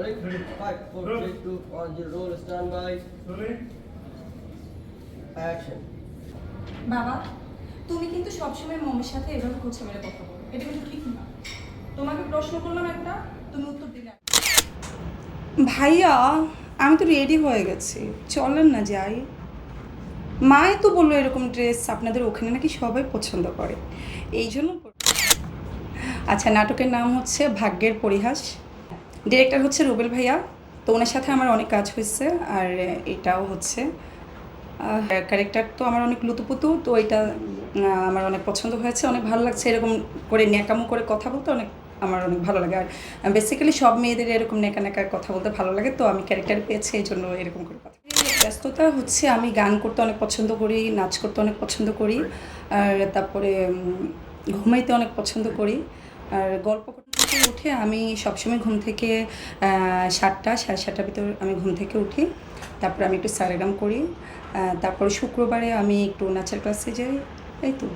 Ready? Five, four, three, two, one, zero. Roll. Stand by. Action. বাবা তুমি কিন্তু সবসময় মমের সাথে এভাবে মেরে কথা বলো এটা কিন্তু ঠিক না তোমাকে প্রশ্ন করলাম একটা তুমি উত্তর দিলে ভাইয়া আমি তো রেডি হয়ে গেছি চলেন না যাই মাই তো বলল এরকম ড্রেস আপনাদের ওখানে নাকি সবাই পছন্দ করে এই জন্য আচ্ছা নাটকের নাম হচ্ছে ভাগ্যের পরিহাস ডিরেক্টর হচ্ছে রুবেল ভাইয়া। তো ওনার সাথে আমার অনেক কাজ হয়েছে আর এটাও হচ্ছে। ক্যারেক্টার তো আমার অনেক লুতুপুতু, তো এটা আমার অনেক পছন্দ হয়েছে, অনেক ভালো লাগছে এরকম করে ন্যাকামো করে কথা বলতে অনেক, আমার অনেক ভালো লাগে। আর বেসিক্যালি সব মেয়েদের এরকম নেকা নেকা কথা বলতে ভালো লাগে, তো আমি ক্যারেক্টার পেয়েছি, এই জন্য এরকম করে কথা ব্যস্ততা হচ্ছে, আমি গান করতে অনেক পছন্দ করি, নাচ করতে অনেক পছন্দ করি, আর তারপরে ঘুমাইতে অনেক পছন্দ করি, আর গল্প থেকে উঠে আমি সবসময় ঘুম থেকে সাতটা, সাড়ে সাতটার ভিতর আমি ঘুম থেকে উঠি। তারপর আমি একটু সারেগাম করি। তারপর শুক্রবারে আমি একটু নাচের ক্লাসে যাই। এই তো।